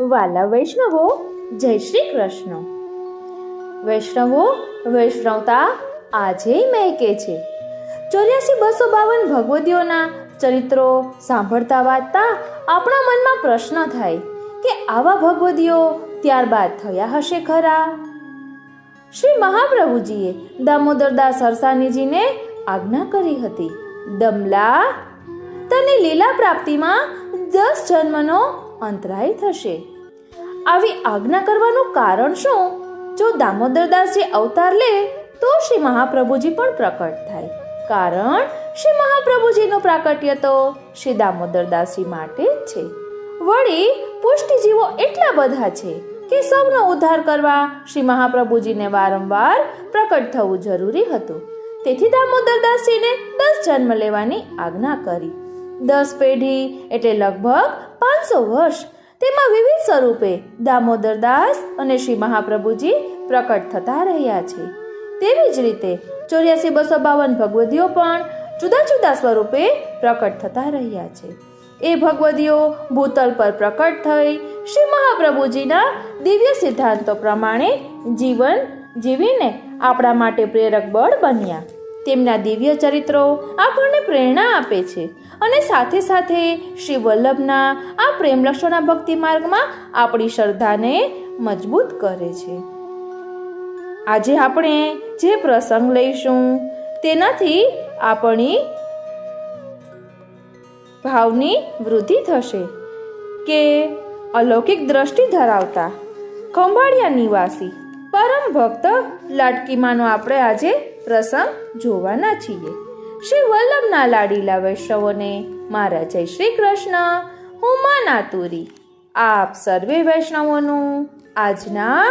વાલા વૈષ્ણવો, જય શ્રી કૃષ્ણ. વૈષ્ણવો, વૈષ્ણવતા આજે મહેકે છે. ચોર્યાસી બસો બાવન ભગવદીઓના ચરિત્રો સાંભળતા વાંચતા આપણા મનમાં પ્રશ્ન થાય કે આવા ભગવદીઓ ત્યારબાદ થયા હશે ખરા? શ્રી મહાપ્રભુજીએ દામોદરદાસ હરસાનીજીને આજ્ઞા કરી હતી, દમલા, તને લીલા પ્રાપ્તિમાં દસ જન્મનો અંતરાય થશે. આવી આજ્ઞા કરવાનું કારણ શું? જો દામોદરદાસજી અવતાર લે, તો શ્રી મહાપ્રભુજી પણ પ્રકટ થાય. કારણ, શ્રી મહાપ્રભુજીનું પ્રાકટ્ય તો શ્રી દામોદરદાસજી માટે જ છે. વળી, પુષ્ટિજીવો એટલા બધા છે કે સૌનો ઉદ્ધાર કરવા શ્રી મહાપ્રભુજીને વારંવાર પ્રકટ થવું જરૂરી હતું. તેથી દામોદરદાસજીને દસ જન્મ લેવાની આજ્ઞા કરી. દસ પેઢી એટલે લગભગ પાંચસો વર્ષ. તેમાં વિવિધ સ્વરૂપે દામોદરદાસ અને શ્રી મહાપ્રભુજી પ્રકટ થતા રહ્યા છે. તેવી જ રીતે ચોર્યાસી બસો બાવન ભગવદીઓ પણ જુદા જુદા સ્વરૂપે પ્રકટ થતા રહ્યા છે. એ ભગવદીઓ ભૂતલ પર પ્રકટ થઈ શ્રી મહાપ્રભુજીના દિવ્ય સિદ્ધાંતો પ્રમાણે જીવન જીવીને આપણા માટે પ્રેરક બળ બન્યા. તેમના દિવ્ય ચરિત્રો આપણને પ્રેરણા આપે છે. અને સાથે સાથે શ્રી વલ્લભના આ પ્રેમલક્ષોના ભક્તિ માર્ગમાં આપણી શ્રદ્ધાને મજબૂત કરે છે. આજે આપણે જે પ્રસંગ લઈશું તેનાથી આપણી ભાવની વૃદ્ધિ થશે કે અલૌકિક દ્રષ્ટિ ધરાવતા ખંભાળિયા નિવાસી પરમ ભક્ત લાટકીમાનો આપણે આજે પ્રસંગ જોવાના છીએ. શ્રી વલ્લભના લાડીલા વૈષ્ણવોને મારા જય શ્રી કૃષ્ણ. હું માનાતુરી. આપ સર્વે વૈષ્ણવોનું આજના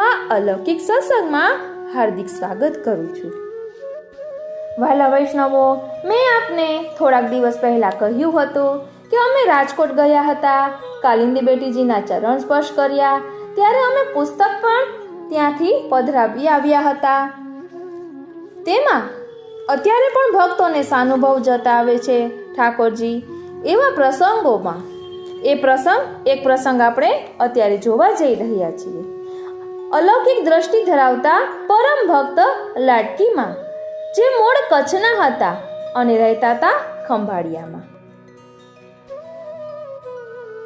આ અલૌકિક સત્સંગમાં હાર્દિક સ્વાગત કરું છું. વાલા વૈષ્ણવો, મેં આપને થોડાક દિવસ પહેલા કહ્યું હતું કે અમે રાજકોટ ગયા હતા, કાલિંદી બેટીજીના ચરણ સ્પર્શ કર્યા, ત્યારે અમે પુસ્તક પણ ત્યાંથી પધરાવી આવ્યા હતા. તેમાં અત્યારે પણ ભક્તોને સાનુભવ જતાવે છે ઠાકોરજી. એવા પ્રસંગોમાં એ પ્રસંગ, એક પ્રસંગ આપણે અત્યારે જોવા જઈ રહ્યા છીએ. અલૌકિક દ્રષ્ટિ ધરાવતા પરમ ભક્ત લાટકીમાં, જે મૂળ કચ્છના હતા અને રહેતા હતા ખંભાળિયામાં.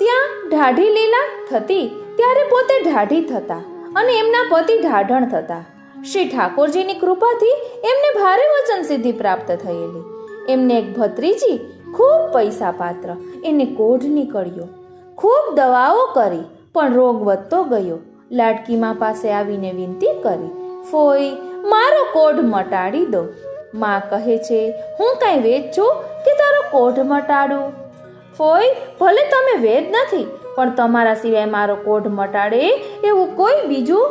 ત્યાં ઢાઢી લીલા થતી, ત્યારે પોતે ઢાઢી થતા અને એમના પતિ ઢાઢણ થતા. શ્રી ઠાકોરજીની કૃપાથી એમને ભારે વચન સિદ્ધિ પ્રાપ્ત થયેલી. એમને એક ભત્રીજી ખૂબ પૈસા પાત્ર. એને કોઢ નીકળ્યો. ખૂબ દવાઓ કરી, પણ રોગ વધતો ગયો. લાડકીમાં પાસે આવીને વિનંતી કરી, ફોઈ, મારો કોઢ મટાડી દો. માં કહે છે, હું કાંઈ વેદ છું કે તારો કોઢ મટાડું? ફોઈ, ભલે તમે વેદ નથી, પણ તમારા સિવાય મારો કોઢ મટાડે એવું કોઈ બીજું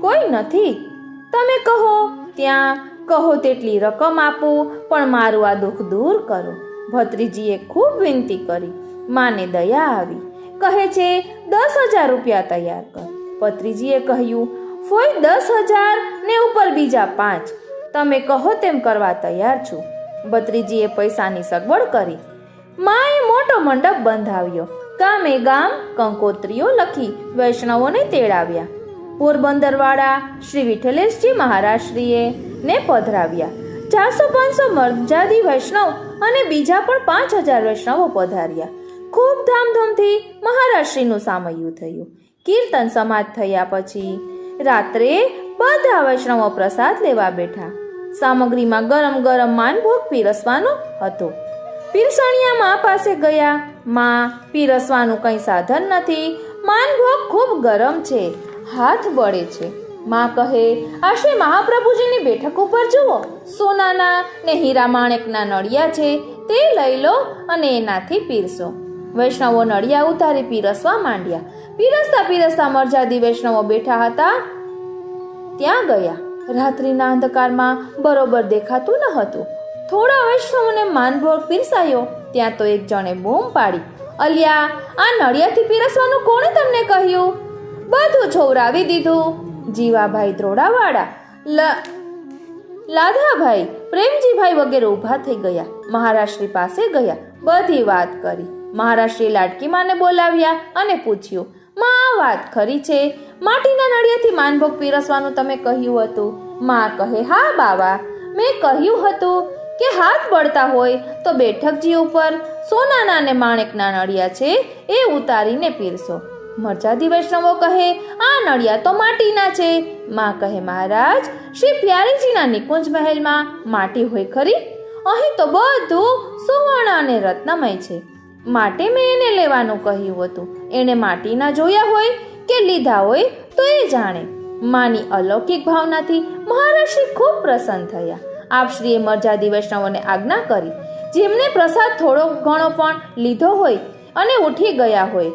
કોઈ નથી. તમે કહો, ત્યાં કહો તેટલી રકમ આપું, પણ મારું આ દુઃખ દૂર કરો. ભત્રીજીએ ખૂબ વિનંતી કરી. માને દયા આવી. કહે છે, દસ હજાર રૂપિયા તૈયાર કર. ભત્રીજીએ કહ્યું, ફોઈ દસ હજાર ને ઉપર બીજા પાંચ. તમે કહો તેમ કરવા તૈયાર છું. ભત્રીજીએ પૈસાની સગવડ કરી. માએ મોટો મંડપ બંધાવ્યો. ગામે ગામ કંકોત્રીઓ લખી વૈષ્ણવોને તેડાવ્યા. પોરબંદરવાળા શ્રી વિઠ્ઠલેશજી મહારાજશ્રીએ ને પધરાવ્યા. ચારસો પાંચસો મરજાદી વૈષ્ણવ અને બીજા પણ પાંચ હજાર વૈષ્ણવો પધાર્યા. ખૂબ ધામધૂમથી મહારાજશ્રીનું સામયું થયું. કીર્તન સમાજ થયા પછી રાત્રે બધા વૈષ્ણવો પ્રસાદ લેવા બેઠા. સામગ્રીમાં ગરમ ગરમ માનભોગ પીરસવાનો હતો. પીરસણિયા મા પાસે ગયા. માં, પીરસવાનું કંઈ સાધન નથી. માનભોગ ખૂબ ગરમ છે. હાથ બળે છે. માં કહે, આ શ્રી મહાપ્રભુજીની બેઠક ઉપર જુઓ. સોનાના ને હીરા માણેકના નળિયા છે. તે લઈ લો અને એનાથી પીરસો. વૈષ્ણવો નળિયા ઉતારી પીરસવા માંડ્યા. પીરસતા પીરસતા મરજાદી વૈષ્ણવો બેઠા હતા. ત્યાં ગયા. રાત્રિના અંધકારમાં બરોબર દેખાતું ન હતું. થોડા વૈષ્ણવોને માનભોગ પીરસાયો. ત્યાં તો એક જણે બૂમ પાડી. અલ્યા, આ નળિયાથી પીરસવાનું કોણે તમને કહ્યું? બધું છોવરાવી દીધું. જીવાભાઈ દ્રોડાવાળા લાધાભાઈ, પ્રેમજીભાઈ વગેરે ઊભા થઈ ગયા. મહારાષ્ટ્રી પાસે ગયા, બધી વાત કરી. મહારાષ્ટ્રી લાડકી માને બોલાવ્યા અને પૂછ્યું, માં, આ વાત ખરી છે? માટીના નળિયાથી માનભોગ પીરસવાનું તમે કહ્યું હતું. માં કહે, હા, બાવા. મેં કહ્યું હતું કે હાથ બળતા હોય તો બેઠકજી ઉપર સોનાના અને માણેકના નળિયા છે, એ ઉતારીને પીરસો. મરજાદી વૈષ્ણવો કહે, આ નળિયા તો માટીના છે. માં કહે, મહારાજ, શ્રી પ્યારીજીના નિકુંજ મહેલમાં માટી હોય ખરી? અહીં તો બધું સુવર્ણ અને રત્નમય છે. માટે મેં એને લેવાનું કહ્યું હતું. એણે માટીના જોયા હોય કે લીધા હોય તો એ જાણે. માની અલૌકિક ભાવનાથી મહારાજ ખૂબ પ્રસન્ન થયા. આપ શ્રીએ મરજાદી વૈષ્ણવોને આજ્ઞા કરી. જેમને પ્રસાદ થોડો ઘણો પણ લીધો હોય અને ઉઠી ગયા હોય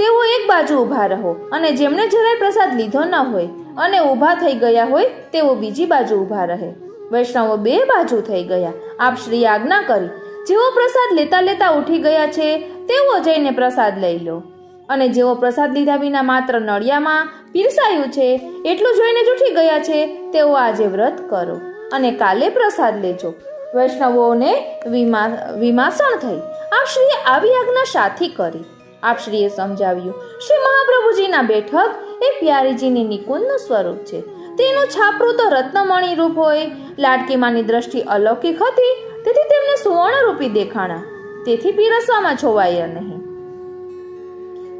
તેઓ એક બાજુ ઊભા રહો અને જેમણે જરાય પ્રસાદ લીધો ન હોય અને ઊભા થઈ ગયા હોય, તેઓ બીજી બાજુ ઊભા રહે. વૈષ્ણવો બે બાજુ થઈ ગયા. આપ શ્રી આજ્ઞા કરી, જેઓ પ્રસાદ લેતા લેતા ઉઠી ગયા છે, તેઓ જઈને પ્રસાદ લઈ લો. અને જેઓ પ્રસાદ લીધા વિના માત્ર નળિયામાં પીરસાયું છે, એટલું જોઈને જ ઉઠી ગયા છે, તેઓ આજે વ્રત કરો અને કાલે પ્રસાદ લેજો. વૈષ્ણવોને વિમા, વિમાસણ થઈ. આપ શ્રીએ આવી આજ્ઞા સાથી કરી. આપ શ્રીએ સમજાવ્યું શ્રી મહાપ્રભુજીના બેઠક એ પ્યારીજીની નિકુંજનું સ્વરૂપ છે? તેનું છાપરું તો રત્નમણી રૂપ હોય, લાડકીમાની દ્રષ્ટિ અલૌકિક હતી, તેથી તેમને સુવર્ણરૂપી દેખાણા. તેથી પીરસવામાં છોવાયા નહીં.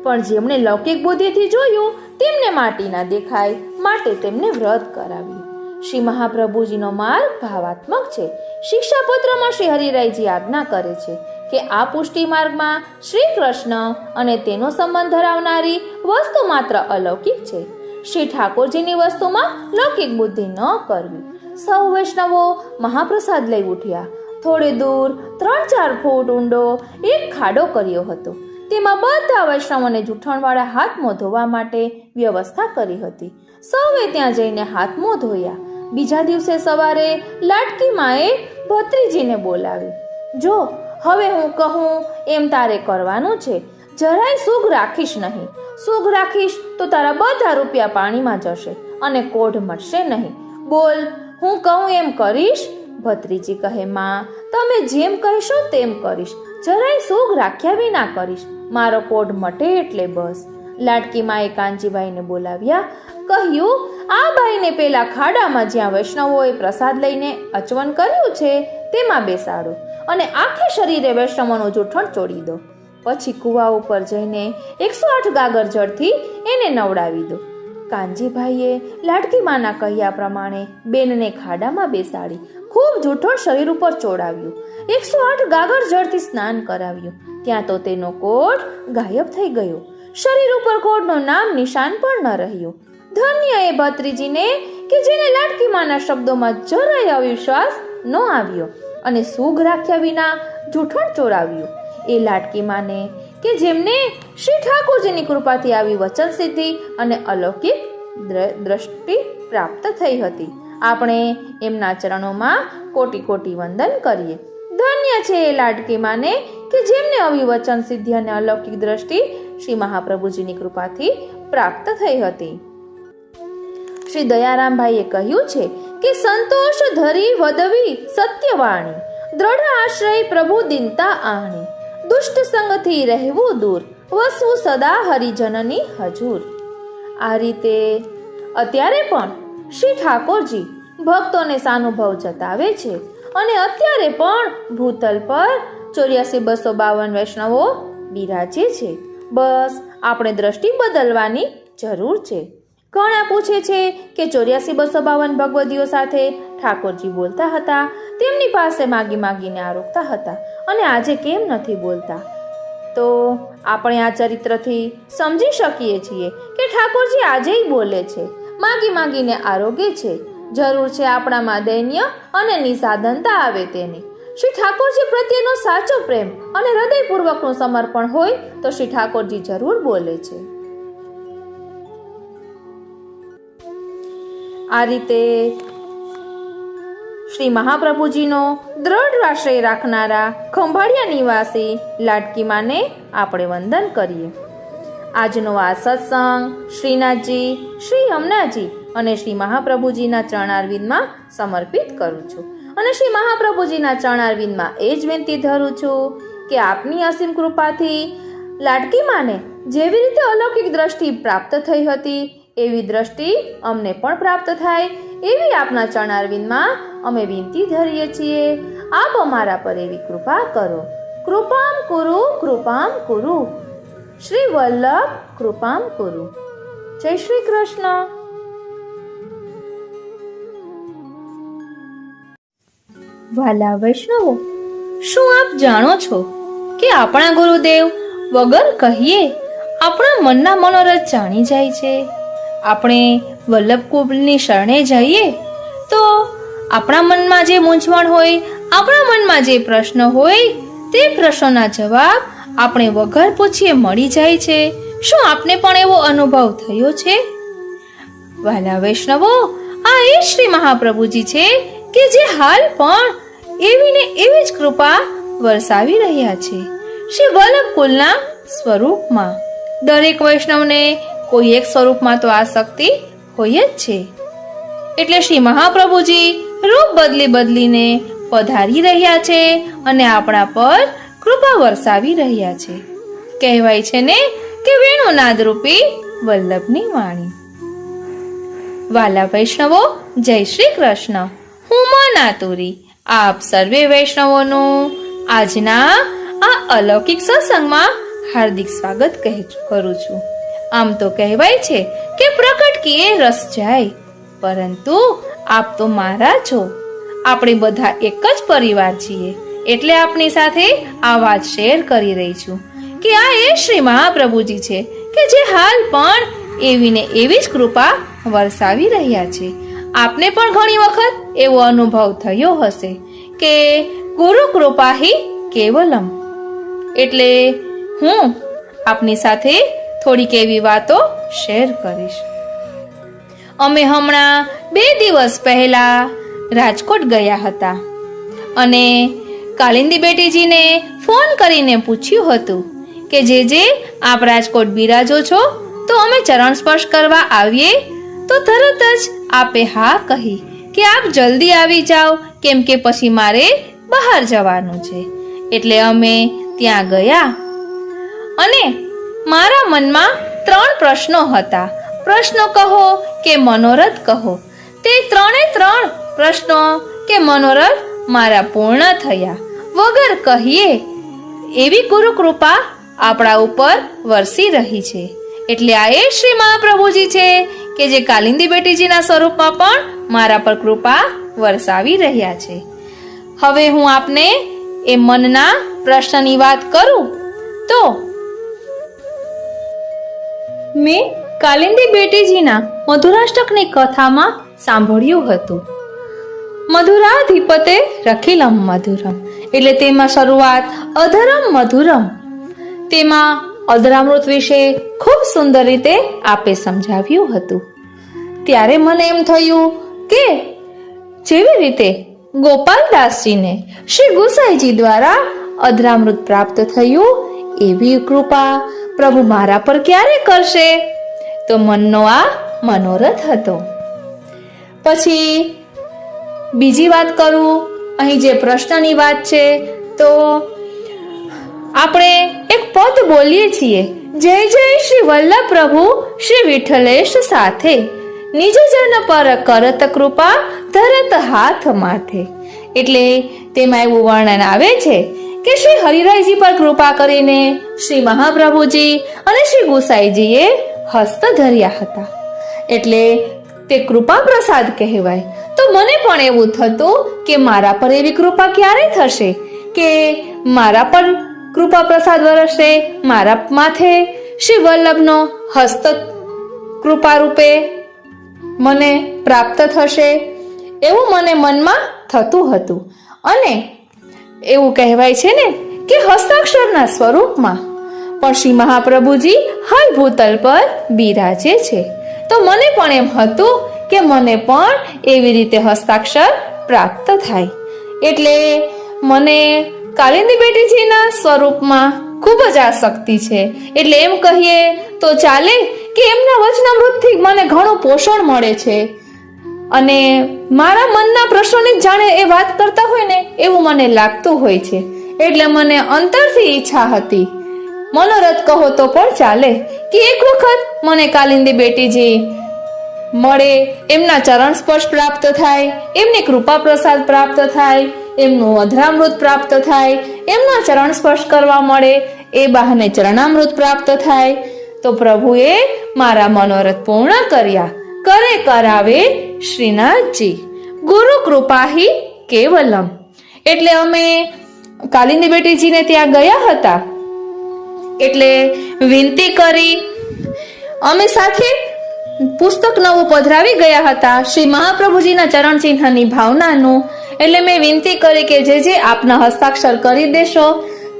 પણ જેમણે લૌકિક બુદ્ધિથી જોયું, તેમને માટીના દેખાય, માટે તેમને વ્રત કરાવ્યું. શ્રી મહાપ્રભુજીનો માર્ગ ભાવાત્મક છે. શિક્ષાપત્રમાં શ્રી હરિરાયજી આજ્ઞા કરે છે કે આ પુષ્ટિ માર્ગમાં શ્રી કૃષ્ણ અને તેનો સંબંધ ધરાવનારી વસ્તુ માત્ર અલૌકિક છે. શ્રી ઠાકોરજીની વસ્તુમાં લૌકિક બુદ્ધિ ન કરવી. સૌ વૈષ્ણવો મહાપ્રસાદ લઈ ઉઠ્યા. થોડે દૂર ત્રણ ચાર ફૂટ ઊંડો એક ખાડો કર્યો હતો. તેમાં બધા વૈષ્ણવોને જૂઠણવાળા હાથ મોં ધોવા માટે વ્યવસ્થા કરી હતી. સૌએ ત્યાં જઈને હાથ મોં ધોયા બીજા દિવસે સવારે લાટકી માએ ભત્રીજીને બોલાવી જો હવે હું કહું, એમ તારે કરવાનું છે. જરાય સુગ રાખીશ નહીં. સુગ રાખીશ તો તારા બધા રૂપિયા પાણીમાં જશે અને કોઢ મળશે નહીં. બોલ, હું કહું એમ કરીશ? ભત્રીજી કહે, માં, તમે જેમ કહેશો તેમ કરીશ. જરાય સુગ રાખ્યા વિના કરીશ. મારો કોઢ મટે એટલે બસ. લાડકી માએ કાંચીબાઈને બોલાવ્યા, કહ્યું, આ બાઈને પેલા ખાડામાં જ્યાં વૈષ્ણવોએ પ્રસાદ લઈને અચવન કર્યું છે, તેમાં બેસાડો. અને આખે શરીરે વૈષ્ણવોનું જૂઠણ ચોડી દો. પછી કૂવા ઉપર જઈને એકસો આઠ ગાગર જળથી એને નવડાવી દો. કાનજીભાઈએ લાડકી માના કહ્યા પ્રમાણે બેનને ખાડામાં બેસાડી ખૂબ જૂઠણ શરીર ઉપર ચોડાવ્યું. એકસો આઠ ગાગર જળથી સ્નાન કરાવ્યું. ત્યાં તો તેનો કોટ ગાયબ થઈ ગયો. શરીર ઉપર કોટનું નામ નિશાન પણ ન રહ્યું. ધન્ય એ ભત્રીજીને કે જેને લાડકી માના શબ્દોમાં જરાય અવિશ્વાસ ન આવ્યો. અને સુગ રાખ્યા વિના જૂઠણ ચોરાવ્યું. એ લાટકી માને કે જેમને શ્રી ઠાકોરજીની કૃપાથી આવી વચન સિદ્ધિ અને અલૌકિક દ્ર- દ્રષ્ટિ પ્રાપ્ત થઈ હતી. આપણે એમના ચરણોમાં કોટી કોટી વંદન કરીએ. ધન્ય છે એ લાટકી માને કે જેમને આવી વચન સિદ્ધિ અને અલૌકિક દ્રષ્ટિ શ્રી મહાપ્રભુજીની કૃપાથી પ્રાપ્ત થઈ હતી. શ્રી દયારામભાઈએ કહ્યું છે કે સંતોષ ધરી વદવી સત્યવાણી, દ્રઢ આશ્રય પ્રભુ દિનતા આણી. દુષ્ટ સંગથી રહેવું દૂર, વસવું સદા હરિજનની હજૂર. આ રીતે અત્યારે પણ શ્રી ઠાકોરજી ભક્તોને સાનુભવ જતાવે છે અને અત્યારે પણ ભૂતલ પર ચોર્યાસી બસો બાવન વૈષ્ણવો બિરાજે છે. બસ, આપણે દ્રષ્ટિ બદલવાની જરૂર છે. ઘણા પૂછે છે કે ચોર્યાસી બસો બાવન ભગવદીઓ સાથે ઠાકોરજી બોલતા હતા. તેમની પાસે માગી માગીને આરોગતા હતા અને આજે કેમ નથી બોલતા? તો આપણે આ ચરિત્રથી સમજી શકીએ છીએ કે ઠાકોરજી આજેય બોલે છે. માગી માગીને આરોગે છે. જરૂર છે આપણામાં દૈન્ય અને નિસાધનતા આવે તેની. શ્રી ઠાકોરજી પ્રત્યેનો સાચો પ્રેમ અને હૃદયપૂર્વકનું સમર્પણ હોય તો શ્રી ઠાકોરજી જરૂર બોલે છે. આ રીતે શ્રી મહાપ્રભુજીનો દ્રઢ આશ્રય રાખનારા ખંભાળિયા નિવાસી લાટકીમાને આપણે વંદન કરીએ. આજનો આ સત્સંગ શ્રીનાથજી, શ્રી હમનાજી અને શ્રી મહાપ્રભુજીના ચરણારવિંદમાં સમર્પિત કરું છું. અને શ્રી મહાપ્રભુજીના ચરણારવિંદમાં એ જ વિનંતી ધરું છું કે આપની અસીમ કૃપાથી લાટકીમાને જેવી રીતે અલૌકિક દ્રષ્ટિ પ્રાપ્ત થઈ હતી એવી દ્રષ્ટિ અમને પણ પ્રાપ્ત થાય, એવી આપના ચરણારવિંદમાં અમે વિનંતી ધરીએ છીએ. આપ અમારા પર એવી કૃપા કરો. કૃપામ કુરુ કૃપામ કુરુ. શ્રી વલ્લભ, કૃપામ કુરુ. જય શ્રી કૃષ્ણ. વાલા વૈષ્ણવો, શું આપ જાણો છો કે આપણા ગુરુદેવ વગર કહીએ આપણા મનના મનોરથ જાણી જાય છે? આપણે વલ્લભકુંભની શરણે જઈએ? તો આપણા મનમાં જે મૂંઝવણ હોય, આપણા મનમાં જે પ્રશ્ન હોય, તે પ્રશ્નોના જવાબ આપણે વગર પૂછીએ મળી જાય છે. શું આપને પણ એવો અનુભવ થયો છે? વાલા વૈષ્ણવો, આ એ શ્રી મહાપ્રભુજી છે કે જે હાલ પણ એવી ને એવી જ કૃપા વરસાવી રહ્યા છે. શ્રી વલ્લભ કુલના સ્વરૂપમાં. દરેક વૈષ્ણવને કોઈ એક સ્વરૂપમાં તો આ શક્તિ હોય જ છે. એટલે શ્રી મહાપ્રભુજી રૂપ બદલી બદલીને પધારી રહ્યા છે અને આપણા પર કૃપા વરસાવી રહ્યા છે. કહેવાય છે ને કે વેણુનાદ રૂપી વલ્લભની વાણી. વાલા વૈષ્ણવો, જય શ્રી કૃષ્ણ. હું મનાતુરી, આપ સર્વે વૈષ્ણવોનું આજના આ અલૌકિક સત્સંગમાં હાર્દિક સ્વાગત કહે કરું છું. આમ તો કહેવાય છે કે પ્રકટ કીએ રસ જાય. પરંતુ આપ તો મારા છો. આપણે બધા એક જ પરિવાર છીએ. એટલે આપની સાથે આ વાત શેર કરી રહી છું કે આ એ શ્રી મહાપ્રભુજી છે કે જે હાલ પણ એવી ને એવી જ કૃપા વરસાવી રહ્યા છે. આપને પણ ઘણી વખત એવો અનુભવ થયો હશે કે ગુરુ કૃપા કેવલમ. એટલે હું આપની સાથે થોડીક એવી વાતો શેર કરીશ. અમે હમણાં બે દિવસ પહેલા રાજકોટ ગયા હતા અને કાલિંદી બેટીજીને ફોન કરીને પૂછ્યું હતું કે, જે જે, આપ રાજકોટ બિરાજો છો, તો અમે ચરણ સ્પર્શ કરવા આવીએ? તો તરત જ આપે હા કહી કે, આપ જલ્દી આવી જાઓ, કેમ કે પછી મારે બહાર જવાનું છે. એટલે અમે ત્યાં ગયા અને મારા મનમાં ત્રણ પ્રશ્નો હતા. પ્રશ્નો કહો કે મનોરથ કહો. તે ત્રણે ત્રણ પ્રશ્નો કે મનોરથ મારા પૂર્ણ થયા. વગર કહીએ, એવી ગુરુ કૃપા આપણા ઉપર વરસી રહી છે. એટલે આ એ શ્રી મહાપ્રભુજી છે કે જે કાલિંદી બેટીજીના સ્વરૂપમાં પણ મારા પર કૃપા વરસાવી રહ્યા છે. હવે હું આપને એ મનના પ્રશ્નની વાત કરું? તો મેં કાલિંદી બેટીજીના મધુરાષ્ટકની કથામાં સાંભળ્યું હતું. મધુરાધિપતે રખીલમ મધુરમ, એટલે તેમાં શરૂઆત અધરમ મધુરમ. તેમાં અધરામૃત વિશે ખૂબ સુંદર રીતે આપે સમજાવ્યું હતું. ત્યારે મને એમ થયું કે જેવી રીતે ગોપાલદાસજીને શ્રી ગુસાઈજી દ્વારા અધરામૃત પ્રાપ્ત થયું એવી કૃપા પ્રભુ મારા પર ક્યારે કરશે? તો મનનો આ મનોરથ હતો. પછી બીજી વાત કરું, અહીં જે પ્રશ્નની વાત છે, તો આપણે એક પદ બોલીએ છીએ. જય જય શ્રી વલ્લભ પ્રભુ શ્રી વિઠ્ઠલેશ સાથે. નિજ જન પર કરત કૃપા ધરત હાથ માથે. એટલે તેમાં એવું વર્ણન આવે છે કે શ્રી હરિરાયજી પર કૃપા કરીને શ્રી મહાપ્રભુજી અને શ્રી ગુસાઈજીએ હસ્ત ધર્યા હતા. એટલે તે કૃપા પ્રસાદ કહેવાય. તો મને પણ એવું થતું કે મારા પર એવી કૃપા ક્યારે થશે? કે મારા પર કૃપા પ્રસાદ વરસશે? મારા માથે શ્રી વલ્લભનો હસ્ત કૃપા રૂપે મને પ્રાપ્ત થશે? એવું મને મનમાં થતું હતું. અને એવું કહેવાય છે ને કે હસ્તાક્ષરના સ્વરૂપમાં. પણ શ્રી મહાપ્રભુજી હાલ ભૂતલ પર બિરાજે છે. તો મને પણ એમ હતું કે મને પણ એવી રીતે હસ્તાક્ષર પ્રાપ્ત થાય. એટલે મને કાલિંદી બેટીજીના સ્વરૂપમાં ખૂબ જ આસક્તિ છે. એટલે એમ કહીએ તો ચાલે કે એમના વચનામૃતથી મને ઘણું પોષણ મળે છે. અને મારા મનના પ્રશ્નોની જાણે એ વાત કરતા હોય ને, એવું મને લાગતું હોય છે. એટલે મને અંતરથી ઈચ્છા હતી. મનોરથ કહો તો પણ ચાલે કે એક વખત મને કાલિંદી બેટીજી મળે, એમના ચરણ સ્પર્શ પ્રાપ્ત થાય, એમની કૃપા પ્રસાદ પ્રાપ્ત થાય, એમનું અધરામૃત પ્રાપ્ત થાય, એમના ચરણ સ્પર્શ કરવા મળે, એ બહાને ચરણામૃત પ્રાપ્ત થાય. તો પ્રભુએ મારા મનોરથ પૂર્ણ કર્યા. કરે કરાવે શ્રીનાથજી. ગુરુ કૃપાહી કેવલમ. એટલે અમે કાલિંદી બેટીજીને ત્યાં ગયા હતા. એટલે વિનંતી કરી, અમે સાથે પુસ્તક નવું પધરાવી ગયા હતા. શ્રી મહાપ્રભુજીના ચરણ ચિહ્નની ભાવનાનું. એટલે મેં વિનંતી કરી કે જે જે આપના હસ્તાક્ષર કરી દેશો,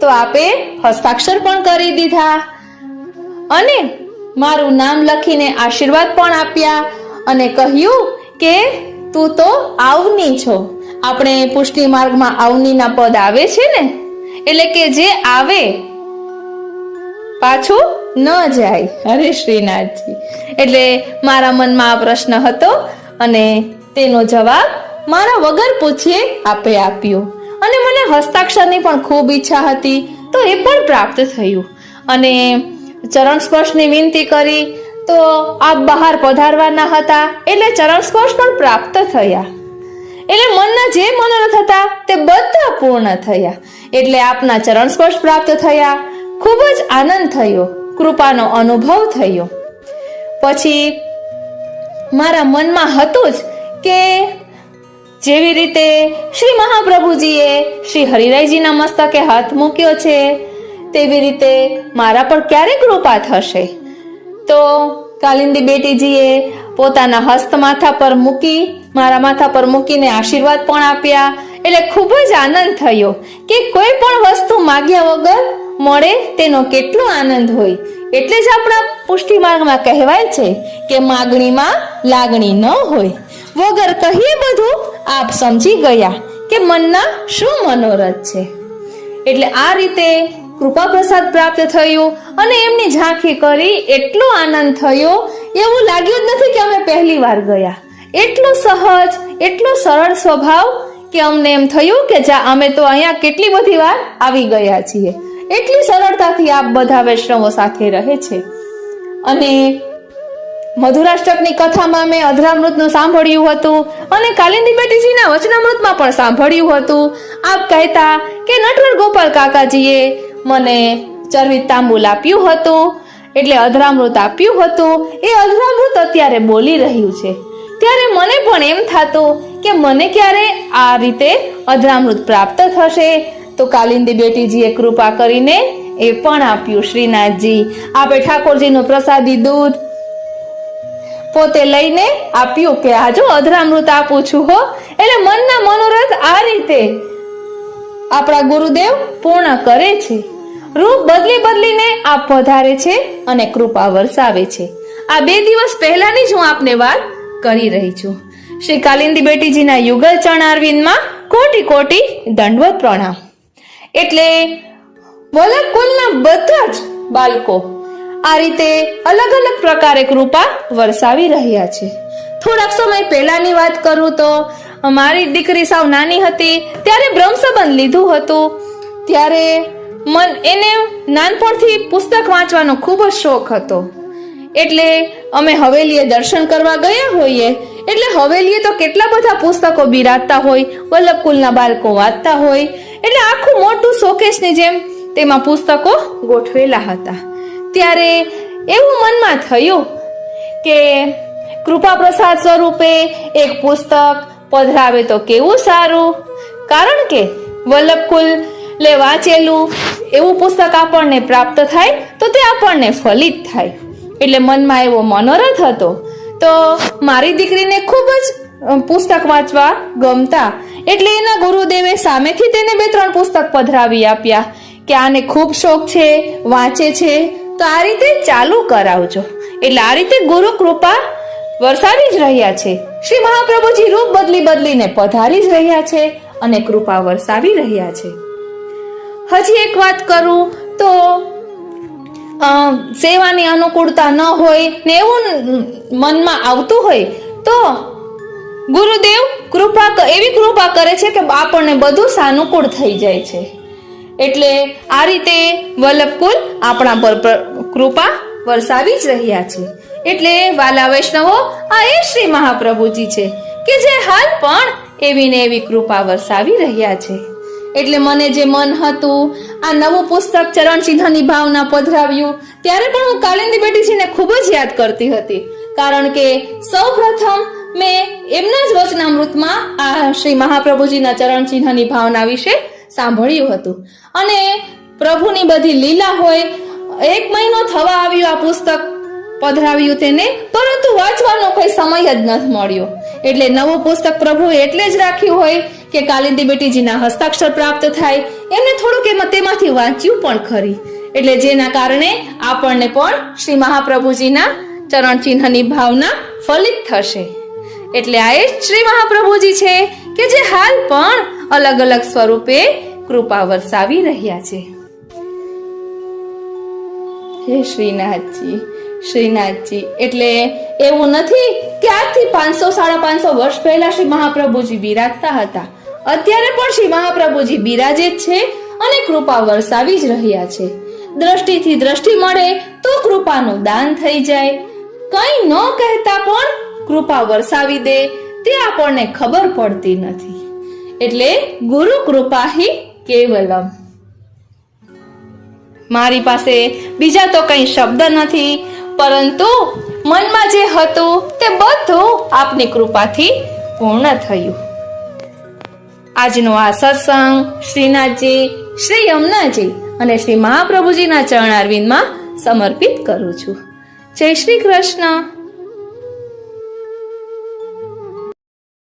તો આપે હસ્તાક્ષર પણ કરી દીધા. અને મારું નામ લખીને આશીર્વાદ પણ આપ્યા અને કહ્યું કે તું તો આવની છો. આપણે પુષ્ટિ માર્ગમાં આવનીના પદ આવે છે ને? એટલે કે જે આવે પાછું ન જાય. અરે શ્રીનાથજી. એટલે મારા મનમાં આ પ્રશ્ન હતો અને તેનો જવાબ મારા વગર પૂછીએ આપે આપ્યો. અને મને હસ્તાક્ષરની પણ ખૂબ ઈચ્છા હતી, તો એ પણ પ્રાપ્ત થયું. અને ચરણ સ્પર્શની વિનંતી કરી તો આપ બહાર પધારવાના હતા. એટલે ચરણ સ્પર્શ પણ પ્રાપ્ત થયા. એટલે મનના જે મનોરથ હતા તે બધા પૂર્ણ થયા. એટલે આપના ચરણ સ્પર્શ પ્રાપ્ત થયા. ખૂબ જ આનંદ થયો. કૃપાનો અનુભવ થયો. પછી મારા મનમાં હતું જ કે જેવી રીતે શ્રી મહાપ્રભુજીએ શ્રી હરિરાયજીના મસ્તકે હાથ મૂક્યો છે તેવી રીતે મારા પર ક્યારે કૃપા થશે તો કાલિંદી બેટીજીએ પોતાના હસ્ત માથા પર મૂકી, મારા માથા પર મૂકીને આશીર્વાદ પણ આપ્યા. એટલે ખૂબ જ આનંદ થયો કે કોઈ પણ વસ્તુ માગ્યા વગર મળે તેનો કેટલો આનંદ હોય. એટલે જ આપણા પુષ્ટિ માર્ગમાં કહેવાય છે કે માગણીમાં લાગણી ન હોય. વગર કહીએ બધું આપ સમજી ગયા કે મનના શું મનોરથ છે. એટલે આ રીતે કૃપા પ્રસાદ પ્રાપ્ત થયું અને એમની ઝાંખી કરી એટલો આનંદ થયો, એવું લાગ્યું જ નથી કે અમે પહેલી વાર ગયા. એટલો સહજ, એટલો સરળ સ્વભાવ કે અમને એમ થયું કે જા, અમે તો અહીંયા કેટલી બધી વાર આવી ગયા છીએ. એટલી સરળતાથી આપ બધા વૈષ્ણવો સાથે રહે છે. અને મધુરાષ્ટકની કથામાં મેં અધરામૃતનું સાંભળ્યું હતું અને કાલિંદી બેટીજીના વચનામૃતમાં પણ સાંભળ્યું હતું. આપ કહેતા કે નટવર ગોપાલ કાકાજીએ મને ચરવિત તાંબુલ આપ્યું હતું, એટલે અધરામૃત આપ્યું હતું. એ અધરામૃત અત્યારે બોલી રહ્યું છે. ત્યારે મને પણ એમ થતું કે મને ક્યારે આ રીતે અધરામૃત પ્રાપ્ત થશે. તો કાલિંદી બેટીજીએ કૃપા કરીને એ પણ આપ્યું. શ્રીનાથજી, આપે ઠાકોરજીનું પ્રસાદી દૂધ પોતે લઈને આપ્યું કે આજો અધરામૃત આપું છું હો. એટલે મનના મનોરથ આ રીતે આપણા ગુરુદેવ પૂર્ણ કરે છે. રૂપ બદલી બદલીને આપ વધારે છે અને કૃપા વરસાવે છે. આ બે દિવસ પહેલાની જ હું આપને વાત કરી રહી છું. શ્રી કાલિંદી બેટીજીના યુગલ ચરણારવિંદમાં કોટી કોટી દંડવત પ્રણામ. એટલે વલકુલના કુલના બધા જ બાળકો આ રીતે અલગ અલગ પ્રકારે કૃપા વરસાવી રહ્યા છે. થોડાક સમય પહેલાની વાત કરું તો, મારી દીકરી સાવ નાની હતી, ત્યારે બ્રહ્મ સંબંધ લીધું હતું. ત્યારે મન એને નાનપણથી પુસ્તક વાંચવાનો ખૂબ જ શોખ હતો. એટલે અમે હવેલીએ દર્શન કરવા ગયા હોઈએ. એટલે હવેલીએ તો કેટલા બધા પુસ્તકો બિરાજતા હોય વલ્લભ કુલના બાળકો વાંચતા હોય. એટલે આખું મોટું શોકેસની જેમ તેમાં પુસ્તકો ગોઠવેલા હતા. ત્યારે એવું મનમાં થયું કે કૃપા પ્રસાદ સ્વરૂપે એક પુસ્તક પધરાવે તો કેવું સારું? કારણ કે વલ્લભકુલ લે વાંચેલું એવું પુસ્તક આપણને પ્રાપ્ત થાય તો તે આપણને ફલિત થાય. એટલે મનમાં એવો મનોરથ હતો. તો મારી દીકરીને ખૂબ જ પુસ્તક વાંચવા ગમતા એટલે એના ગુરુદેવે સામેથી તેને બે ત્રણ પુસ્તક પધરાવી આપ્યા કે આને ખૂબ શોખ છે, વાંચે છે તો આ રીતે ચાલુ કરાવજો. એટલે આ રીતે ગુરુ કૃપા વરસાવી જ રહ્યા છે. શ્રી મહાપ્રભુજી રૂપ બદલી બદલીને પધારી જ રહ્યા છે અને કૃપા વરસાવી રહ્યા છે. હજી એક વાત કરું તો સેવાની અનુકૂળતા ન હોય ને એવું મનમાં આવતું હોય તો ગુરુદેવ કૃપા એવી કૃપા કરે છે કે આપણને બધું સાનુકૂળ થઈ જાય છે. એટલે આ રીતે વલ્લભકુલ આપણા પર કૃપા વરસાવી જ રહ્યા છે. એટલે વાલા વૈષ્ણવો, આ એ શ્રી મહાપ્રભુજી છે કે જે હાલ પણ એવી ને એવી કૃપા વરસાવી રહ્યા છે. એટલે મને જે મન હતું, આ નવું પુસ્તક ચરણ ચિહ્નની ભાવના પધરાવ્યું, ત્યારે પણ હું કાલિંદી બેટીજીને ખૂબ જ યાદ કરતી હતી. કારણ કે સૌ પ્રથમ મેં એમના જ વચનામૃતમાં આ શ્રી મહાપ્રભુજીના ચરણ ચિહ્નની ભાવના વિશે સાંભળ્યું હતું. અને પ્રભુની બધી લીલા હોય, એક મહિનો થવા આવ્યો આ પુસ્તક પધરાવ્યું તેને, પરંતુ વાંચવાનો કોઈ સમય જ નથી મળ્યો. એટલે નવું પુસ્તક પ્રભુએ એટલે જ રાખ્યું હોય કે કાલિંદી બેટીજીના હસ્તાક્ષર પ્રાપ્ત થાય. એમને થોડુંક એમાં તેમાંથી વાંચ્યું પણ ખરી. એટલે જેના કારણે આપણને પણ શ્રી મહાપ્રભુજીના ચરણ ચિહ્નની ભાવના ફલિત થશે. એટલે આ એ શ્રી મહાપ્રભુજી છે કે જે હાલ પણ અલગ અલગ સ્વરૂપે કૃપા વરસાવી રહ્યા છે. હે શ્રીનાથજી શ્રીનાથજી, એટલે એવું નથી કે આજથી પાંચસો, સાડા પાંચસો વર્ષ પહેલા શ્રી મહાપ્રભુજી બિરાજતા હતા. અત્યારે પણ શ્રી મહાપ્રભુજી બિરાજે જ છે અને કૃપા વરસાવી જ રહ્યા છે. દ્રષ્ટિથી દ્રષ્ટિ મળે તો કૃપાનું દાન થઈ જાય. કંઈ ન કહેતા પણ કૃપા વરસાવી દે તે આપણને ખબર પડતી નથી. એટલે ગુરુ કૃપાહી કેવલમ. મારી પાસે બીજા તો કંઈ શબ્દ નથી, પરંતુ મનમાં જે હતું તે બધું આપની કૃપાથી પૂર્ણ થયું. આજનો આ સત્સંગ શ્રીનાથજી, શ્રી યમુનાજી અને શ્રી મહાપ્રભુજીના ચરણારવિંદમાં સમર્પિત કરું છું. જય શ્રી કૃષ્ણ.